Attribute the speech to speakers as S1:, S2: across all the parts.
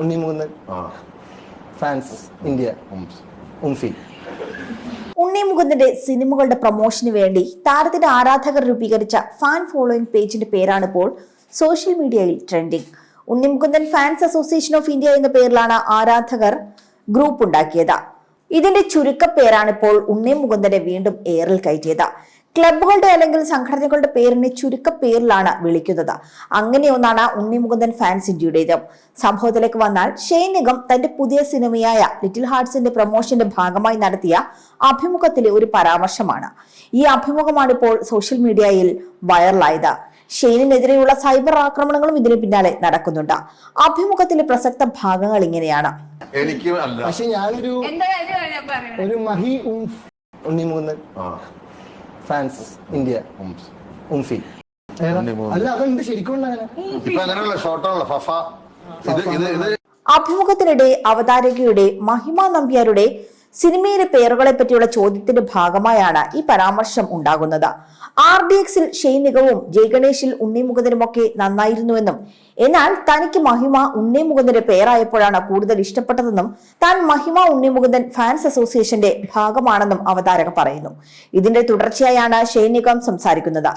S1: Unni Mukundan.
S2: Mukundan
S1: fans India. UMFI.
S3: Unni മുകുന്ദന്റെ സിനിമകളുടെ പ്രൊമോഷന് വേണ്ടി താരത്തിന്റെ ആരാധകർ രൂപീകരിച്ച ഫാൻ ഫോളോയിങ് പേജിന്റെ പേരാണ് ഇപ്പോൾ സോഷ്യൽ മീഡിയയിൽ trending Unni Mukundan fans association of India എന്ന പേരിലാണ് ആരാധകർ ഗ്രൂപ്പ് ഉണ്ടാക്കിയത്. ഇതിന്റെ ചുരുക്കപ്പേരാണ് ഇപ്പോൾ ഉണ്ണി മുകുന്ദനെ വീണ്ടും എയറിൽ കയറ്റിയത്. ക്ലബ്ബുകളുടെ അല്ലെങ്കിൽ സംഘടനകളുടെ പേരിനെ ചുരുക്ക പേരിലാണ് വിളിക്കുന്നത്. അങ്ങനെയൊന്നാണ് ഉണ്ണി മുകുന്ദൻ ഫാൻസ് ഇന്ത്യയുടേത്. സംഭവത്തിലേക്ക് വന്നാൽ ഷെയ്ൻ നിഗം തന്റെ പുതിയ സിനിമയായ ലിറ്റിൽ ഹാർട്സിന്റെ പ്രൊമോഷന്റെ ഭാഗമായി നടത്തിയ അഭിമുഖത്തിലെ ഒരു പരാമർശമാണ്. ഈ അഭിമുഖമാണ് ഇപ്പോൾ സോഷ്യൽ മീഡിയയിൽ വൈറലായത്. ഷെയ്നിനെതിരെയുള്ള സൈബർ ആക്രമണങ്ങളും ഇതിന് പിന്നാലെ നടക്കുന്നുണ്ട്. അഭിമുഖത്തിലെ പ്രസക്ത ഭാഗങ്ങൾ ഇങ്ങനെയാണ്.
S2: എനിക്ക് അല്ല.
S1: പക്ഷെ ഞാനൊരു ഒരു മഹി ഉണ്ണിമുകുന്ദൻ.
S2: ആ.
S1: Fans India UMFI. അല്ല അതുണ്ട് ശരിക്കും
S3: അഭിമുഖത്തിനിടെ അവതാരകയുടെ മഹിമ നമ്പ്യാരുടെ സിനിമയിലെ പേരുകളെ പറ്റിയുള്ള ചോദ്യത്തിന്റെ ഭാഗമായാണ് ഈ പരാമർശം ഉണ്ടാകുന്നത്. ആർ ഡി എക്സിൽ ഷെയ്നികവും ജയഗണേഷിൽ ഉണ്ണിമുകുന്ദനുമൊക്കെ നന്നായിരുന്നുവെന്നും എന്നാൽ തനിക്ക് മഹിമ ഉണ്ണിമുകുന്ദന്റെ പേരായപ്പോഴാണ് കൂടുതൽ ഇഷ്ടപ്പെട്ടതെന്നും താൻ മഹിമ ഉണ്ണിമുകുന്ദൻ ഫാൻസ് അസോസിയേഷന്റെ ഭാഗമാണെന്നും അവതാരക പറയുന്നു. ഇതിന്റെ തുടർച്ചയായാണ് ഷെയ്നികം സംസാരിക്കുന്നത്.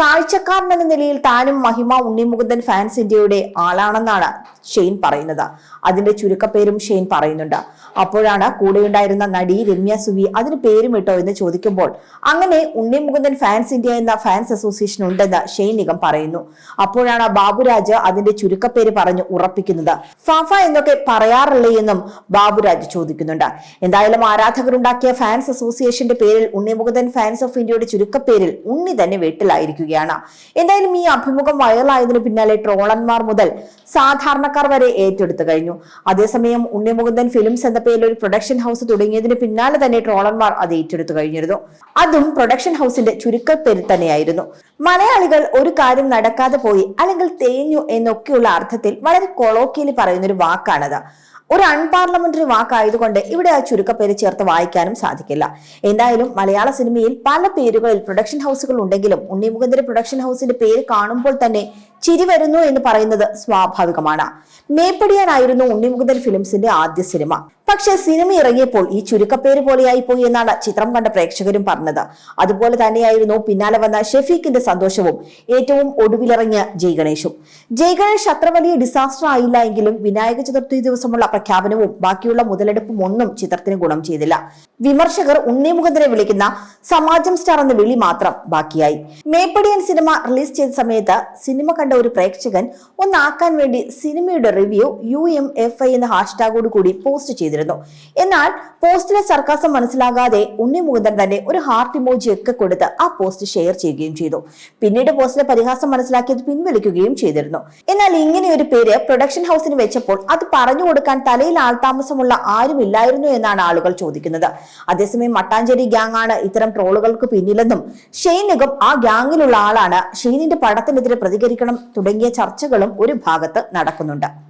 S3: കാഴ്ചക്കാരൻ എന്ന നിലയിൽ താനും മഹിമ ഉണ്ണിമുകുന്ദൻ ഫാൻസ് ഇന്ത്യയുടെ ആളാണെന്നാണ് ഷെയ്ൻ പറയുന്നത്. അതിന്റെ ചുരുക്കപ്പേരും ഷെയ്ൻ പറയുന്നുണ്ട്. അപ്പോഴാണ് കൂടെയുണ്ടായിരുന്ന നടി രമ്യ സുവി അതിന് പേരും ഇട്ടോ എന്ന് ചോദിക്കുമ്പോൾ അങ്ങനെ ഉണ്ണിമുകുന്ദൻ ഫാൻസ് ഇന്ത്യ എന്ന ഫാൻസ് അസോസിയേഷൻ ഉണ്ടെന്ന് ഷെയ്ൻ നിഗം പറയുന്നു. അപ്പോഴാണ് ബാബുരാജ് അതിന്റെ ചുരുക്കപ്പേര് പറഞ്ഞ് ഉറപ്പിക്കുന്നത്. ഫാഫ എന്നൊക്കെ പറയാറില്ലേ എന്നും ബാബുരാജ് ചോദിക്കുന്നുണ്ട്. എന്തായാലും ആരാധകരുണ്ടാക്കിയ ഫാൻസ് അസോസിയേഷന്റെ പേരിൽ ഉണ്ണിമുകുന്ദൻ ഫാൻസ് ഓഫ് ഇന്ത്യയുടെ ചുരുക്കപ്പേരിൽ ഉണ്ണി തന്നെ വീട്ടിലായിരിക്കുകയാണ് എന്തായാലും ഈ അഭിമുഖം വൈറലായതിന് പിന്നാലെ ട്രോളന്മാർ മുതൽ സാധാരണക്കാർ വരെ ഏറ്റെടുത്തു കഴിഞ്ഞു. അതേസമയം ഉണ്ണിമുകുന്ദൻ ഫിലിംസ് എന്ന പേരിൽ ഒരു പ്രൊഡക്ഷൻ ഹൗസ് തുടങ്ങിയതിന് പിന്നാലെ തന്നെ ട്രോളന്മാർ അത് ഏറ്റെടുത്തു കഴിഞ്ഞിരുന്നു. അതും പ്രൊഡക്ഷൻ ഹൗസിന്റെ ചുരുക്കപ്പേരിൽ തന്നെയായിരുന്നു. മലയാളികൾ ഒരു കാര്യം നടക്കാതെ പോയി അല്ലെങ്കിൽ തേഞ്ഞു എന്നൊക്കെയുള്ള അർത്ഥത്തിൽ വളരെ കൊളോക്കിയലി പറയുന്നൊരു വാക്കാണത്. ഒരു അൺപാർലമെന്ററി വാക്കായതുകൊണ്ട് ഇവിടെ ആ ചുരുക്കപ്പേര് ചേർത്ത് വായിക്കാനും സാധിക്കില്ല. എന്തായാലും മലയാള സിനിമയിൽ പല പേരുകളിൽ പ്രൊഡക്ഷൻ ഹൗസുകൾ ഉണ്ടെങ്കിലും ഉണ്ണി ഉണ്ണിമുകുന്ദന്റെ പ്രൊഡക്ഷൻ ഹൗസിന്റെ പേര് കാണുമ്പോൾ തന്നെ ചിരി വരുന്നു എന്ന് പറയുന്നത് സ്വാഭാവികമാണ്. മേപ്പടിയാനായിരുന്നു ഉണ്ണിമുഖന്തിരി ഫിലിംസിന്റെ ആദ്യ സിനിമ. പക്ഷേ സിനിമ ഇറങ്ങിയപ്പോൾ ഈ ചുരുക്കപ്പേര് പോലെയായി പോയി എന്നാണ് ചിത്രം കണ്ട പ്രേക്ഷകരും പറഞ്ഞത്. അതുപോലെ തന്നെയായിരുന്നു പിന്നാലെ വന്ന ഷെഫീഖിന്റെ സന്തോഷവും ഏറ്റവും ഒടുവിലിറങ്ങിയ ജയ് ഗണേഷും. ജയ് ഗണേഷ് അത്ര വലിയ ഡിസാസ്റ്റർ ആയില്ല എങ്കിലും വിനായക ചതുർത്ഥി ദിവസമുള്ള പ്രഖ്യാപനവും ബാക്കിയുള്ള മുതലെടുപ്പും ഒന്നും ചിത്രത്തിന് ഗുണം ചെയ്തില്ല. വിമർശകർ ഉണ്ണിമുഖത്തിനെ വിളിക്കുന്ന സമാജം സ്റ്റാർ എന്ന വിളി മാത്രം ബാക്കിയായി. മേപ്പടിയൻ സിനിമ റിലീസ് ചെയ്ത സമയത്ത് സിനിമ കണ്ട ഒരു പ്രേക്ഷകൻ ഒന്നാക്കാൻ വേണ്ടി സിനിമയുടെ review U M F I എന്ന ഹാഷ്ടാഗോട് കൂടി പോസ്റ്റ് ചെയ്തിരുന്നു. എന്നാൽ പോസ്റ്റിലെ സർക്കാസം മനസ്സിലാകാതെ ഉണ്ണി മുകുന്ദൻ തന്നെ ഒരു ഹാർട്ട് ഇമോജി ഒക്കെ കൊടുത്ത് ആ പോസ്റ്റ് ഷെയർ ചെയ്യുകയും ചെയ്തു. പിന്നീട് പോസ്റ്റിലെ പരിഹാസം മനസ്സിലാക്കിയത് പിൻവലിക്കുകയും ചെയ്തിരുന്നു. എന്നാൽ ഇങ്ങനെ ഒരു പേര് പ്രൊഡക്ഷൻ ഹൗസിന് വെച്ചപ്പോൾ അത് പറഞ്ഞു കൊടുക്കാൻ തലയിൽ ആൾതാമസമുള്ള ആരുമില്ലായിരുന്നു എന്നാണ് ആളുകൾ ചോദിക്കുന്നത്. അതേസമയം മട്ടാഞ്ചേരി ഗ്യാങ് ആണ് ഇത്തരം ട്രോളുകൾക്ക് പിന്നിലെന്നും ഷെയ്ൻ നിഗം ആ ഗ്യാങ്ങിലുള്ള ആളാണ് ഷെയ്നിന്റെ പടത്തിനെതിരെ പ്രതികരിക്കണം തുടങ്ങിയ ചർച്ചകളും ഒരു ഭാഗത്ത് നടക്കുന്നുണ്ട്.